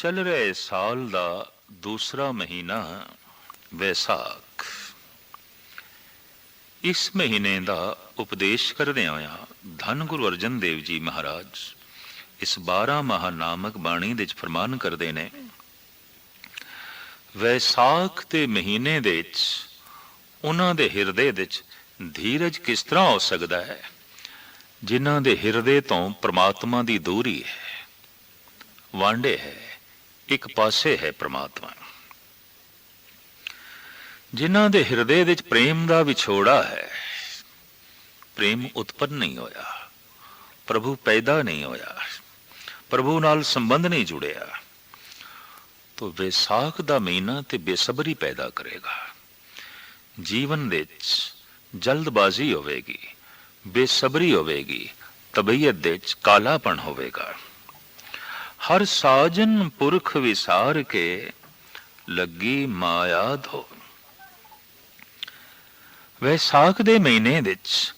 ਚੱਲ ਰਹੇ ਸਾਲ ਦਾ ਦੂਸਰਾ ਮਹੀਨਾ ਵੈਸਾਖ। ਇਸ ਮਹੀਨੇ ਦਾ ਉਪਦੇਸ਼ ਕਰਦੇ ਹੋਇਆ ਧੰਨ ਗੁਰੂ ਅਰਜਨ ਦੇਵ ਜੀ ਮਹਾਰਾਜ ਇਸ 12 ਮਹਾ ਨਾਮਕ ਬਾਣੀ ਦੇ ਵਿੱਚ ਫਰਮਾਨ ਕਰਦੇ ਨੇ, ਵੈਸਾਖ ਦੇ ਮਹੀਨੇ ਦੇ ਵਿੱਚ ਉਹਨਾਂ ਦੇ ਹਿਰਦੇ ਦੇ ਵਿੱਚ ਧੀਰਜ ਕਿਸ ਤਰ੍ਹਾਂ ਹੋ ਸਕਦਾ ਹੈ? ਜਿਨ੍ਹਾਂ ਦੇ ਹਿਰਦੇ ਤੋਂ ਪ੍ਰਮਾਤਮਾ ਦੀ ਦੂਰੀ ਹੈ ਵਾਂਡੇ ਹੈ। ਇੱਕ ਪਾਸੇ ਹੈ ਪ੍ਰਮਾਤਮਾ। ਜਿਨ੍ਹਾਂ ਦੇ ਹਿਰਦੇ ਵਿੱਚ ਪ੍ਰੇਮ ਦਾ ਵਿਛੋੜਾ ਹੈ, ਪ੍ਰੇਮ ਉਤਪੰਨ ਨਹੀਂ ਹੋਇਆ, ਪ੍ਰਭੂ ਪੈਦਾ ਨਹੀਂ ਹੋਇਆ, ਪ੍ਰਭੂ ਨਾਲ ਸੰਬੰਧ ਨਹੀਂ ਜੁੜਿਆ, ਤੋ ਵਿਸਾਖ ਦਾ ਮਹੀਨਾ ਤੇ ਬੇਸਬਰੀ ਪੈਦਾ ਕਰੇਗਾ। ਜੀਵਨ ਵਿੱਚ ਜਲਦਬਾਜ਼ੀ ਹੋਵੇਗੀ, ਬੇਸਬਰੀ ਹੋਵੇਗੀ, ਤਬੀਅਤ ਦੇ ਵਿੱਚ ਕਾਲਾਪਣ ਹੋਵੇਗਾ। ਹਰ ਸਾਜਨ ਪੁਰਖ ਵਿਸਾਰ ਕੇ ਲੱਗੀ ਮਾਇਆ ਧੋ। ਵੈਸਾਖ ਦੇ ਮਹੀਨੇ ਵਿੱਚ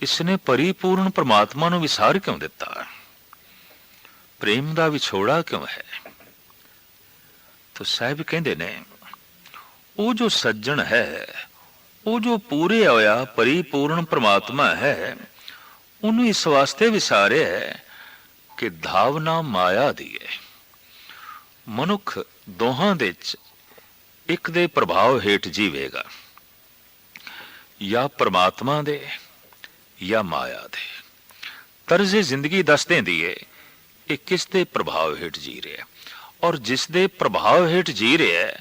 ਇਸਨੇ ਪਰਿਪੂਰਨ ਪ੍ਰਮਾਤਮਾ ਨੂੰ ਵਿਸਾਰ ਕਿਉਂ ਦਿੱਤਾ? ਪ੍ਰੇਮ ਦਾ ਵਿਛੋੜਾ ਕਿਉਂ ਹੈ? ਤੋ ਸਾਹਿਬ ਕਹਿੰਦੇ ਨੇ, ਉਹ ਜੋ ਸੱਜਣ ਹੈ, ਉਹ ਜੋ ਪੂਰੇ ਹੋਇਆ ਪਰਿਪੂਰਨ ਪ੍ਰਮਾਤਮਾ ਹੈ, ਉਹਨੂੰ ਇਸ ਵਾਸਤੇ ਵਿਸਾਰਿਆ ਹੈ ਕਿ ਧਾਵਨਾ ਮਾਇਆ ਦੀ ਹੈ। ਮਨੁੱਖ ਦੋਹਾਂ ਦੇ ਵਿੱਚ ਇੱਕ ਦੇ ਪ੍ਰਭਾਵ ਹੇਠ ਜੀਵੇਗਾ। ਜਾਂ ਪ੍ਰਮਾਤਮਾ ਦੇ ਜਾਂ ਮਾਇਆ ਦੇ। ਤਰਜ਼ੇ ਜ਼ਿੰਦਗੀ ਦੱਸ ਦਿੰਦੀ ਏ ਇਹ ਕਿਸ ਦੇ ਪ੍ਰਭਾਵ ਹੇਠ ਜੀ ਰਿਹਾ ਔਰ ਜਿਸ ਦੇ ਪ੍ਰਭਾਵ ਹੇਠ ਜੀ ਰਿਹਾ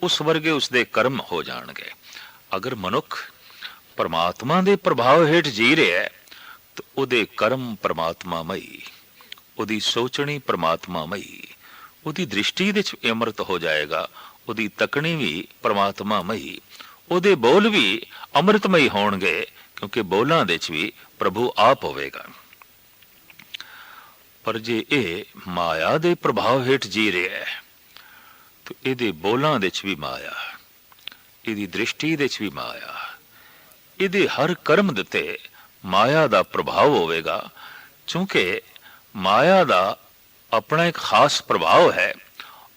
ਉਸ ਵਰਗੇ ਉਸ ਦੇ ਕਰਮ ਹੋ ਜਾਣਗੇ। ਅਗਰ ਮਨੁੱਖ ਪਰਮਾਤਮਾ ਦੇ ਪ੍ਰਭਾਵ ਹੇਠ ਜੀ ਰਿਹਾ ਹੈ, ਤਾਂ ਉਹਦੇ ਕਰਮ ਪਰਮਾਤਮਾਮਈ ਉਹਦੀ ਸੋਚਣੀ ਪਰਮਾਤਮਾਮਈ। ਉਹਦੀ ਦ੍ਰਿਸ਼ਟੀ ਦੇ ਵਿੱਚ ਅਮਰਤ ਹੋ ਜਾਏਗਾ। ਉਹਦੀ ਤਕਣੀ ਵੀ ਪ੍ਰਮਾਤਮਾ ਮਈ ਉਹਦੇ ਬੋਲ ਵੀ ਅੰਮ੍ਰਿਤਮਈ ਹੋਣਗੇ, ਕਿਉਂਕਿ ਬੋਲਾਂ ਦੇ ਵਿੱਚ ਵੀ ਪ੍ਰਭੂ ਆਪ ਹੋਵੇਗਾ। ਪਰ ਜੇ ਇਹ ਮਾਇਆ ਦੇ ਪ੍ਰਭਾਵ ਹੇਠ ਜੀ ਰਿਹਾ ਹੈ, ਤਾਂ ਇਹਦੇ ਬੋਲਾਂ ਦੇ ਵਿੱਚ ਵੀ ਮਾਇਆ, ਇਹਦੀ ਦ੍ਰਿਸ਼ਟੀ ਦੇ ਵਿੱਚ ਵੀ ਮਾਇਆ, ਇਹਦੇ ਹਰ ਕਰਮ ਦਿੱਤੇ ਮਾਇਆ ਦਾ ਪ੍ਰਭਾਵ ਹੋਵੇਗਾ, ਕਿਉਂਕਿ ਮਾਇਆ ਦਾ ਆਪਣਾ ਇੱਕ ਖਾਸ ਪ੍ਰਭਾਵ ਹੈ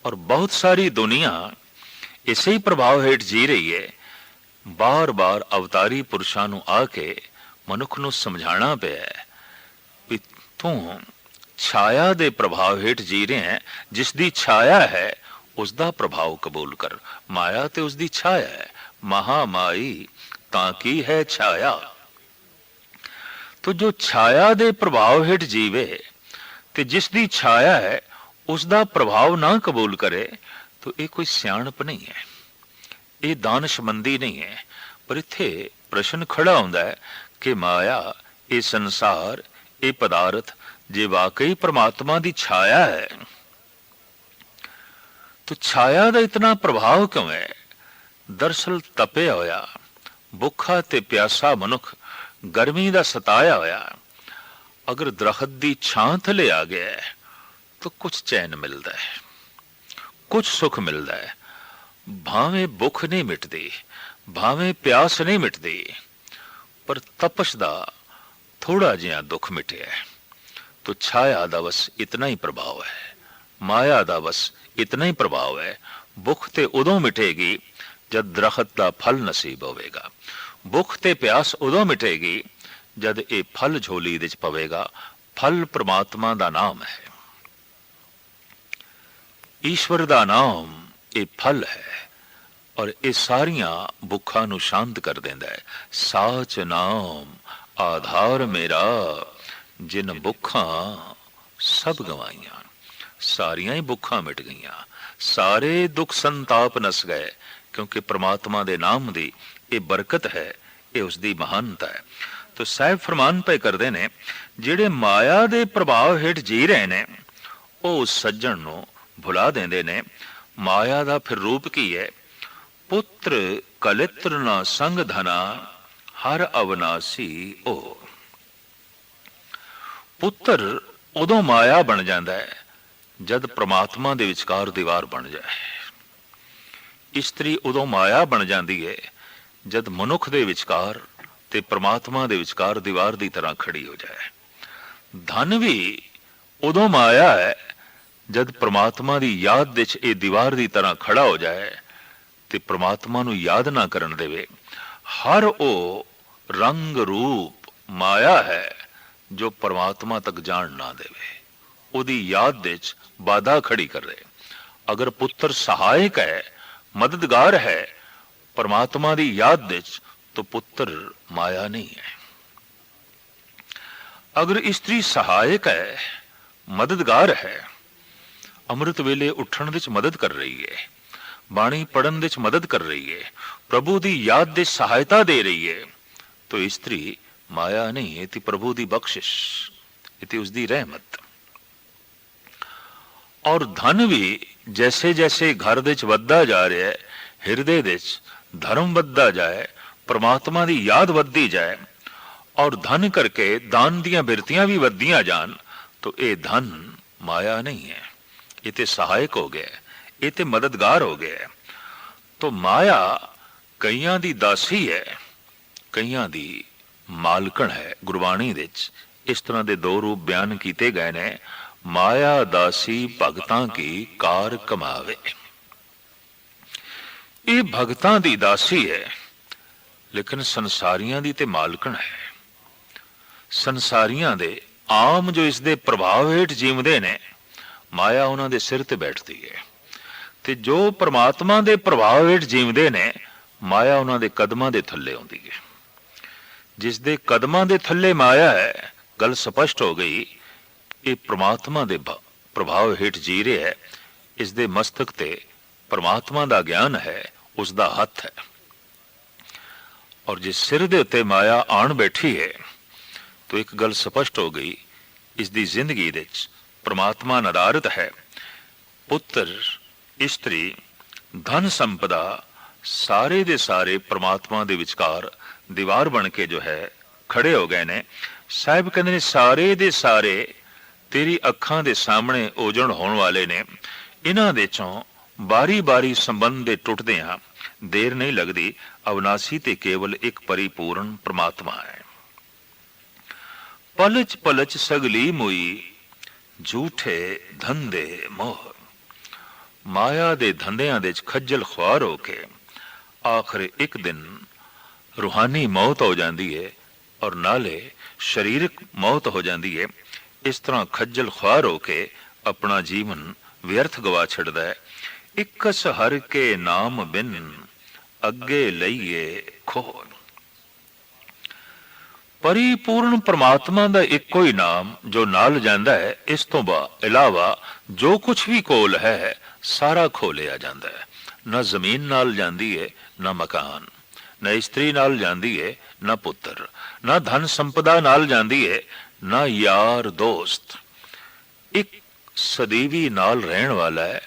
ਔਰ ਬਹੁਤ ਸਾਰੀ ਦੁਨੀਆ ਇਸੇ ਹੀ ਪ੍ਰਭਾਵ ਹੇਠ ਜੀ ਰਹੀ ਹੈ। ਬਾਰ-ਬਾਰ ਅਵਤਾਰੀ ਪੁਰਸ਼ਾਂ ਨੂੰ ਆ ਕੇ ਮਨੁੱਖ ਨੂੰ ਸਮਝਾਉਣਾ ਪਿਆ ਹੈ ਵੀ ਤੂੰ ਛਾਇਆ ਦੇ ਪ੍ਰਭਾਵ ਹੇਠ ਜੀ ਰਹੇ ਹੈ। ਜਿਸ ਦੀ ਛਾਇਆ ਹੈ, ਉਸ ਦਾ ਪ੍ਰਭਾਵ ਕਬੂਲ ਕਰ। ਮਾਇਆ ਤੇ ਉਸ ਦੀ ਛਾਇਆ ਹੈ। ਮਹਾਮਾਈ, ਤਾਂ ਕੀ ਹੈ ਛਾਇਆ? ਤੋ ਜੋ ਛਾਇਆ ਦੇ ਪ੍ਰਭਾਵ ਹੇਠ ਜੀਵੇ ਤੇ ਜਿਸ ਦੀ ਛਾਇਆ ਹੈ, ਉਸ ਦਾ ਪ੍ਰਭਾਵ ਨਾ ਕਬੂਲ ਕਰੇ, ਤਾਂ ਇਹ ਕੋਈ ਸਿਆਣਪ ਨਹੀਂ ਹੈ। ਇਹ ਦਾਨਸ਼ਮੰਦੀ ਨਹੀਂ ਹੈ, ਪਰ ਇੱਥੇ ਪ੍ਰਸ਼ਨ ਖੜਾ ਹੁੰਦਾ ਹੈ ਕਿ ਮਾਇਆ, ਇਹ ਸੰਸਾਰ, ਇਹ ਪਦਾਰਥ, ਜੇ ਵਾਕਈ ਪ੍ਰਮਾਤਮਾ ਦੀ ਛਾਇਆ ਹੈ, ਤੋ ਛਾਇਆ ਦਾ ਇਤਨਾ ਪ੍ਰਭਾਵ ਕਿਉਂ ਹੈ? ਦਰਸਲ ਤਪਿਆ ਹੋਇਆ, ਭੁੱਖਾ ਤੇ ਪਿਆਸਾ ਮਨੁੱਖ ਗਰਮੀ ਦਾ ਸਤਾਇਆ ਹੋਇਆ। ਅਗਰ ਦਰਖਤ ਦੀ ਛਾਂ ਥਲੇ ਆ ਗਿਆ ਹੈ ਤਾਂ ਕੁਝ ਚੈਨ ਮਿਲਦਾ ਹੈ ਕੁਝ ਸੁਖ ਮਿਲਦਾ ਹੈ ਭਾਵੇਂ ਭੁੱਖ ਨਹੀਂ ਮਿਟਦੀ ਭਾਵੇਂ ਪਿਆਸ ਨਹੀਂ ਮਿਟਦੀ ਪਰ ਤਪਸ਼ ਦਾ ਥੋੜਾ ਜਿਹਾ ਦੁੱਖ ਮਿਟਿਆ ਹੈ ਤੋ ਛਾਇਆ ਦਾ ਬਸ ਇਤਨਾ ਹੀ ਪ੍ਰਭਾਵ ਹੈ ਮਾਇਆ ਦਾ ਬਸ ਇਤਨਾ ਹੀ ਪ੍ਰਭਾਵ ਹੈ ਭੁੱਖ ਤੇ ਉਦੋਂ ਮਿਟੇਗੀ ਜਦ ਦਰਖਤ ਦਾ ਫਲ ਨਸੀਬ ਹੋਵੇਗਾ ਭੁੱਖ ਤੇ ਪਿਆਸ ਉਦੋਂ ਮਿਟੇਗੀ ਜਦ ਇਹ ਫਲ ਝੋਲੀ ਵਿੱਚ ਪਵੇਗਾ, ਫਲ ਪ੍ਰਮਾਤਮਾ ਦਾ ਨਾਮ ਹੈ। ਈਸ਼ਵਰ ਦਾ ਨਾਮ ਇਹ ਫਲ ਹੈ ਔਰ ਇਹ ਸਾਰੀਆਂ ਭੁੱਖਾਂ ਨੂੰ ਸ਼ਾਂਤ ਕਰ ਦਿੰਦਾ ਹੈ। ਸਾਚ ਨਾਮ, ਆਧਾਰ ਮੇਰਾ, ਜਿਨ ਭੁੱਖਾਂ ਸਭ ਗਵਾਈਆਂ। ਸਾਰੀਆਂ ਹੀ ਭੁੱਖਾਂ ਮਿਟ ਗਈਆਂ। ਸਾਰੇ ਦੁੱਖ ਸੰਤਾਪ ਨਸ ਗਏ, ਕਿਉਂਕਿ ਪ੍ਰਮਾਤਮਾ ਦੇ ਨਾਮ ਦੀ ਇਹ ਬਰਕਤ ਹੈ, ਇਹ ਉਸ ਦੀ ਮਹਾਨਤਾ ਹੈ। ਤੋ ਸਾਹਿਬ ਫਰਮਾਨ ਪਏ ਕਰਦੇ ਨੇ, ਜਿਹੜੇ ਮਾਇਆ ਦੇ ਪ੍ਰਭਾਵ ਹੇਠ ਜੀ ਰਹੇ ਨੇ, ਉਹ ਉਸ ਸੱਜਣ ਨੂੰ ਭੁਲਾ ਦਿੰਦੇ ਨੇ। ਮਾਇਆ ਦਾ ਫਿਰ ਰੂਪ ਕੀ ਹੈ? ਪੁੱਤਰ ਕਲਿਤਰ ਨਾ ਸੰਗ ਧਨਾ, ਹਰ ਅਵਨਾਸੀ ਉਹ ਪੁੱਤਰ ਉਦੋਂ ਮਾਇਆ ਬਣ ਜਾਂਦਾ ਹੈ, ਜਦ ਪ੍ਰਮਾਤਮਾ ਦੇ ਵਿਚਕਾਰ ਦੀਵਾਰ ਬਣ ਜਾਏ। ਇਸਤਰੀ ਉਦੋਂ ਮਾਇਆ ਬਣ ਜਾਂਦੀ ਹੈ, ਜਦ ਮਨੁੱਖ ਦੇ ਵਿਚਕਾਰ ਤੇ ਪ੍ਰਮਾਤਮਾ ਦੇ ਵਿਚਕਾਰ ਦੀਵਾਰ ਦੀ ਤਰ੍ਹਾਂ ਖੜੀ ਹੋ ਜਾਏ। ਧਨ ਵੀ ਉਦੋਂ ਮਾਇਆ ਹੈ ਜਦ ਪ੍ਰਮਾਤਮਾ ਦੀ ਯਾਦ ਵਿੱਚ ਇਹ ਦੀਵਾਰ ਦੀ ਤਰ੍ਹਾਂ ਖੜਾ ਹੋ ਜਾਏ ਤੇ ਪ੍ਰਮਾਤਮਾ ਨੂੰ ਯਾਦ ਨਾ ਕਰਨ ਦੇਵੇ। ਹਰ ਉਹ ਰੰਗ ਰੂਪ ਮਾਇਆ ਹੈ ਜੋ ਪ੍ਰਮਾਤਮਾ ਤੱਕ ਜਾਣ ਨਾ ਦੇਵੇ। ਉਹਦੀ ਯਾਦ ਵਿੱਚ ਬਾਧਾ ਖੜੀ ਕਰੇ। ਅਗਰ ਪੁੱਤਰ ਸਹਾਇਕ ਹੈ, ਮਦਦਗਾਰ ਹੈ, ਪਰਮਾਤਮਾ ਦੀ ਯਾਦ ਵਿੱਚ ਤਾਂ ਪੁੱਤਰ ਮਾਇਆ ਨਹੀਂ ਹੈ ਅਗਰ ਇਸਤਰੀ ਸਹਾਇਕ ਹੈ ਮਦਦਗਾਰ ਹੈ ਅੰਮ੍ਰਿਤ ਵੇਲੇ ਉੱਠਣ ਵਿੱਚ ਮਦਦ ਕਰ ਰਹੀ ਹੈ ਬਾਣੀ ਪੜਨ ਵਿੱਚ ਮਦਦ ਕਰ ਰਹੀ ਹੈ ਪ੍ਰਭੂ ਦੀ ਯਾਦ ਦੇ ਸਹਾਇਤਾ ਦੇ ਰਹੀ ਹੈ ਤਾਂ ਇਸਤਰੀ ਮਾਇਆ ਨਹੀਂ ਹੈ ਤੇ ਪ੍ਰਭੂ ਦੀ ਬਖਸ਼ਿਸ਼ ਇਹ ਤੇ ਉਸ ਦੀ ਰਹਿਮਤ ਔਰ ਧਨ ਵੀ ਜੈਸੇ ਜੈਸੇ ਘਰ ਦੇ ਵਿੱਚ ਵੱਧਦਾ ਜਾ ਰਿਹਾ ਹੈ ਹਿਰਦੇ ਦੇ ਵਿੱਚ ਧਰਮ ਵੱਧਦਾ ਜਾਏ ਪ੍ਰਮਾਤਮਾ ਦੀ ਯਾਦ ਵੱਧਦੀ ਜਾਏ ਔਰ ਧਨ ਕਰਕੇ ਦਾਨ ਦੀਆਂ ਬਿਰਤੀਆਂ ਵੀ ਵੱਧਦੀਆਂ ਜਾਣ, ਤਾਂ ਇਹ ਧਨ ਮਾਇਆ ਨਹੀਂ ਹੈ। ਇਹ ਤੇ ਸਹਾਇਕ ਹੋ ਗਿਆ, ਇਹ ਤੇ ਮਦਦਗਾਰ ਹੋ ਗਿਆ। ਤਾਂ ਮਾਇਆ ਕਈਆਂ ਦੀ ਦਾਸੀ ਹੈ, ਕਈਆਂ ਦੀ ਮਾਲਕਣ ਹੈ। ਗੁਰਬਾਣੀ ਵਿੱਚ ਇਸ ਤਰ੍ਹਾਂ ਦੇ ਦੋ ਰੂਪ ਬਿਆਨ ਕੀਤੇ ਗਏ ਨੇ, ਮਾਇਆ ਦਾਸੀ ਭਗਤਾਂ ਕੀ ਕਾਰ ਕਮਾਵੇ। ਇਹ ਭਗਤਾਂ ਦੀ ਦਾਸੀ ਹੈ ਲੇਕਿਨ ਸੰਸਾਰੀਆਂ ਦੀ ਤੇ ਮਾਲਕਣ ਹੈ। ਸੰਸਾਰੀਆਂ ਦੇ ਆਮ ਜੋ ਇਸ ਦੇ ਪ੍ਰਭਾਵ ਹੇਠ ਜੀਵਦੇ ਨੇ, ਮਾਇਆ ਉਹਨਾਂ ਦੇ ਸਿਰ ਤੇ ਬੈਠਦੀ ਹੈ। ਤੇ ਜੋ ਪ੍ਰਮਾਤਮਾ ਦੇ ਪ੍ਰਭਾਵ ਹੇਠ ਜੀਵਦੇ ਨੇ, ਮਾਇਆ ਉਹਨਾਂ ਦੇ ਕਦਮਾਂ ਦੇ ਥੱਲੇ ਆਉਂਦੀ ਹੈ। ਜਿਸ ਦੇ ਕਦਮਾਂ ਦੇ ਥੱਲੇ ਮਾਇਆ ਹੈ, ਗੱਲ ਸਪਸ਼ਟ ਹੋ ਗਈ ਇਹ ਪ੍ਰਮਾਤਮਾ ਦੇ ਪ੍ਰਭਾਵ ਹੇਠ ਜੀ ਰਿਹਾ ਹੈ। ਇਸ ਦੇ ਮਸਤਕ ਤੇ ਪ੍ਰਮਾਤਮਾ ਦਾ ਗਿਆਨ ਹੈ, ਉਸ ਦਾ ਹੱਥ ਹੈ। ਔਰ ਜੇ ਸਿਰ ਦੇ ਉੱਤੇ ਮਾਇਆ ਆਣ ਬੈਠੀ ਹੈ, ਤਾਂ ਇੱਕ ਗੱਲ ਸਪਸ਼ਟ ਹੋ ਗਈ ਇਸ ਦੀ ਜ਼ਿੰਦਗੀ ਦੇ ਵਿੱਚ ਪ੍ਰਮਾਤਮਾ ਨਦਾਰਤ ਹੈ। ਪੁੱਤਰ, ਇਸਤਰੀ, ਧਨ ਸੰਪਦਾ ਸਾਰੇ ਦੇ ਸਾਰੇ ਪ੍ਰਮਾਤਮਾ ਦੇ ਵਿਚਕਾਰ ਦੀਵਾਰ ਬਣ ਕੇ ਜੋ ਹੈ, ਖੜੇ ਹੋ ਗਏ ਨੇ। ਸਾਹਿਬ ਕਹਿੰਦੇ ਨੇ, ਸਾਰੇ ਦੇ ਸਾਰੇ ਤੇਰੀ ਅੱਖਾਂ ਦੇ ਸਾਹਮਣੇ ਓਜਣ ਹੋਣ ਵਾਲੇ ਨੇ। ਇਹਨਾਂ ਦੇ ਚੋਂ ਬਾਰੀ-ਬਾਰੀ ਸੰਬੰਧ ਦੇ ਟੁੱਟਦੇ ਆ ਦੇਰ ਨਹੀਂ ਲੱਗਦੀ। ਅਵਨਾਸੀ ਤੇ ਕੇਵਲ ਇੱਕ ਪਰਿਪੂਰਨ ਪ੍ਰਮਾਤਮਾ ਹੈ। ਪਲਚ ਪਲਚ ਸਗਲੀ ਮੋਈ, ਝੂਠੇ ਧੰਦੇ ਮੋਹ। ਮਾਇਆ ਦੇ ਧੰਦਿਆਂ ਦੇ ਖੱਜਲ ਖੁਆਰ ਹੋ ਕੇ ਆਖਰ ਇੱਕ ਦਿਨ ਰੂਹਾਨੀ ਮੌਤ ਹੋ ਜਾਂਦੀ ਹੈ ਔਰ ਨਾਲੇ ਸਰੀਰਕ ਮੌਤ ਹੋ ਜਾਂਦੀ ਹੈ ਇਸ ਤਰ੍ਹਾਂ ਖੱਜਲ ਖੁਆਰ ਹੋ ਕੇ ਆਪਣਾ ਜੀਵਨ ਵਿਅਰਥ ਗਵਾ ਛੱਡਦਾ ਹੈ। ਇਕਸ ਹਰ ਕੇ ਨਾਮ ਬਿਨ ਅੱਗੇ ਲਈਏ ਖੋਨ ਪਰਿਪੂਰਨ ਪ੍ਰਮਾਤਮਾ ਦਾ ਇੱਕੋ ਹੀ ਨਾਮ ਜੋ ਨਾਲ ਜਾਂਦਾ ਹੈ, ਇਸ ਤੋਂ ਬਾ ਇਲਾਵਾ ਜੋ ਕੁਝ ਵੀ ਕੋਲ ਹੈ, ਸਾਰਾ ਖੋਲਿਆ ਜਾਂਦਾ ਹੈ। ਨਾ ਜ਼ਮੀਨ ਨਾਲ ਜਾਂਦੀ ਹੈ ਨਾ ਮਕਾਨ। ਨਾ ਇਸਤਰੀ ਨਾਲ ਜਾਂਦੀ ਹੈ ਨਾ ਪੁੱਤਰ। ਨਾ ਧਨ ਸੰਪਦਾ ਨਾਲ ਜਾਂਦੀ ਹੈ ਨਾ ਯਾਰ ਦੋਸਤ। ਇੱਕ ਸਦੀਵੀ ਨਾਲ ਰਹਿਣ ਵਾਲਾ ਹੈ,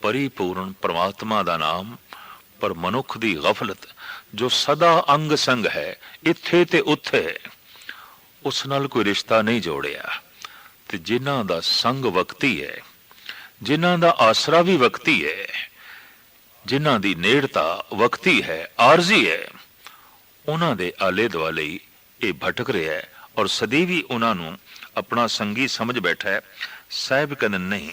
ਪਰਿਪੂਰਨ ਪ੍ਰਮਾਤਮਾ ਦਾ ਨਾਮ ਪਰ ਮਨੁੱਖ ਦੀ ਗਫਲਤ, ਜੋ ਸਦਾ ਅੰਗ ਸੰਗ ਹੈ, ਇੱਥੇ ਤੇ ਉੱਥੇ, ਉਸ ਨਾਲ ਕੋਈ ਰਿਸ਼ਤਾ ਨਹੀਂ ਜੋੜਿਆ। ਤੇ ਜਿਨ੍ਹਾਂ ਦਾ ਸੰਗ ਵਕਤੀ ਹੈ, ਜਿਨ੍ਹਾਂ ਦਾ ਆਸਰਾ ਵੀ ਵਕਤੀ ਹੈ, ਜਿਨ੍ਹਾਂ ਦੀ ਨੇੜਤਾ ਵਕਤੀ ਹੈ, ਆਰਜ਼ੀ ਹੈ, ਉਹਨਾਂ ਦੇ ਆਲੇ ਦੁਆਲੇ ਇਹ ਭਟਕ ਰਿਹਾ ਹੈ ਔਰ ਸਦੀਵੀ ਉਹਨਾਂ ਨੂੰ ਆਪਣਾ ਸੰਗੀ ਸਮਝ ਬੈਠਾ ਹੈ, ਸਾਹਿਬ ਕਹਿੰਦੇ ਨਹੀਂ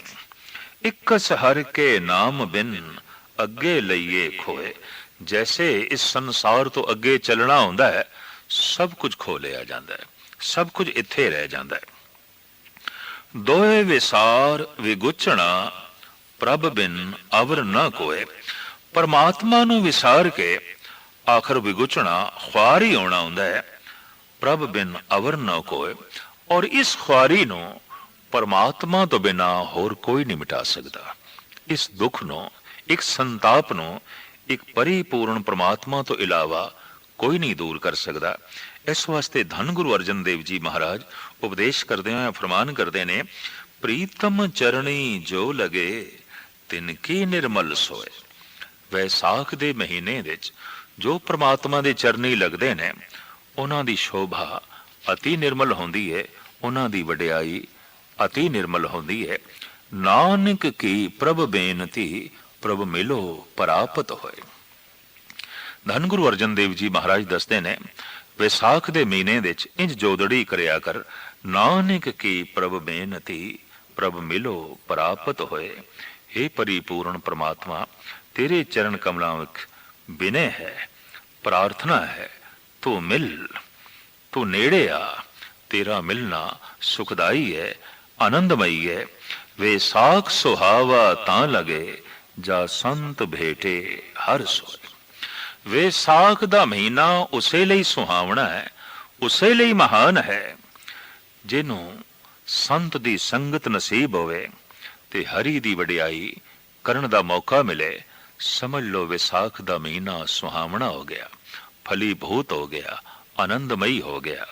ਇਕਸ ਹਰ ਕੇ ਨਾਮ ਬਿਨ ਅੱਗੇ ਲਈਏ ਖੋਏ। ਜੈਸੇ ਇਸ ਸੰਸਾਰ ਤੋਂ ਅੱਗੇ ਚੱਲਣਾ ਹੁੰਦਾ ਹੈ, ਸਭ ਕੁਝ ਖੋ ਲਿਆ ਜਾਂਦਾ ਹੈ, ਸਭ ਕੁਝ ਇੱਥੇ ਰਹਿ ਜਾਂਦਾ ਹੈ। ਦੋਏ ਵਿਸਾਰ ਵਿਗੁਚਣਾ ਪ੍ਰਭ ਬਿਨ ਅਵਰ ਨਾ ਕੋਏ। ਪਰਮਾਤਮਾ ਨੂੰ ਵਿਸਾਰ ਕੇ ਆਖਰ ਵਿਗੁਚਣਾ ਖੁਆਰ ਹੀ ਹੋਣਾ ਹੁੰਦਾ ਹੈ, ਪ੍ਰਭ ਬਿਨ ਅਵਰ ਨਾ ਕੋਏ। ਔਰ ਇਸ ਖੁਆਰੀ ਨੂੰ ਪਰਮਾਤਮਾ ਤੋਂ ਬਿਨਾ ਹੋਰ ਕੋਈ ਨਹੀਂ ਮਿਟਾ ਸਕਦਾ। ਇਸ ਦੁੱਖ ਨੂੰ ਇੱਕ ਸੰਤਾਪ ਨੂੰ ਇੱਕ ਪਰਿਪੂਰਨ ਪ੍ਰਮਾਤਮਾ ਤੋਂ ਇਲਾਵਾ ਕੋਈ ਨਹੀਂ ਦੂਰ ਕਰ ਸਕਦਾ। ਇਸ ਵਾਸਤੇ ਧੰਨ ਗੁਰੂ ਅਰਜਨ ਦੇਵ ਜੀ ਮਹਾਰਾਜ ਉਪਦੇਸ਼ ਕਰਦੇ ਹੋਏ ਫਰਮਾਨ ਕਰਦੇ ਨੇ, ਪ੍ਰੀਤਮ ਚਰਣੀ ਜੋ ਲਗੇ, ਤਿਨ ਕੀ ਨਿਰਮਲ ਸੋਏ। ਵੈਸਾਖ ਦੇ ਮਹੀਨੇ ਵਿੱਚ ਜੋ ਪ੍ਰਮਾਤਮਾ ਦੇ ਚਰਨੀ ਲੱਗਦੇ ਨੇ, ਉਹਨਾਂ ਦੀ ਸ਼ੋਭਾ ਅਤੀ ਨਿਰਮਲ ਹੁੰਦੀ ਹੈ ਉਹਨਾਂ ਦੀ ਵਡਿਆਈ ਅਤੀ ਨਿਰਮਲ ਹੁੰਦੀ ਹੈ ਨਾਨਕ ਕੀ ਪ੍ਰਭ ਬੇਨਤੀ ਪ੍ਰਭ ਮਿਲੋ ਪ੍ਰਾਪਤ ਹੋਏ। ਧੰਨ ਗੁਰੂ ਅਰਜਨ ਦੇਵ ਜੀ ਮਹਾਰਾਜ ਦੱਸਦੇ ਨੇ, ਵਿਸਾਖ ਦੇ ਮਹੀਨੇ ਵਿੱਚ ਇੰਜ ਜੋਦੜੀ ਕਰਿਆ ਕਰ, ਨਾਨਕ ਕੀ ਪ੍ਰਭ ਬੇਨਤੀ, ਪ੍ਰਭ ਮਿਲੋ ਪ੍ਰਾਪਤ ਹੋਏ। हे ਪਰਿਪੂਰਨ ਪ੍ਰਮਾਤਮਾ, ਤੇਰੇ ਚਰਨ ਕਮਲਾਂ ਵਿੱਚ ਬਿਨੇ ਹੈ, ਪ੍ਰਾਰਥਨਾ ਹੈ, ਤੂੰ ਮਿਲ। ਤੂੰ ਨੇੜੇ ਆ, ਤੇਰਾ ਮਿਲਣਾ ਸੁਖਦਾਈ ਹੈ, ਆਨੰਦਮਈ ਹੈ। ਵੇ ਸਾਖ ਸੁਹਾਵਾ ਤਾਂ ਲਗੇ ਜਾ ਸੰਤ ਭੇਟੇ ਹਰ ਸੋਏ। ਵੇ ਸਾਖ ਦਾ ਮਹੀਨਾ ਉਸੇ ਲਈ ਸੁਹਾਵਣਾ ਹੈ, ਉਸੇ ਲਈ ਮਹਾਨ ਹੈ, ਜਿਹਨੂੰ ਸੰਤ ਦੀ ਸੰਗਤ ਨਸੀਬ ਹੋਵੇ ਤੇ ਹਰੀ ਦੀ ਵਡਿਆਈ ਕਰਨ ਦਾ ਮੌਕਾ ਮਿਲੇ, ਸਮਝ ਲਓ ਵਿਸਾਖ ਦਾ ਮਹੀਨਾ ਸੁਹਾਵਣਾ ਹੋ ਗਿਆ ਫਲੀ ਭੂਤ ਹੋ ਗਿਆ, ਆਨੰਦਮਈ ਹੋ ਗਿਆ।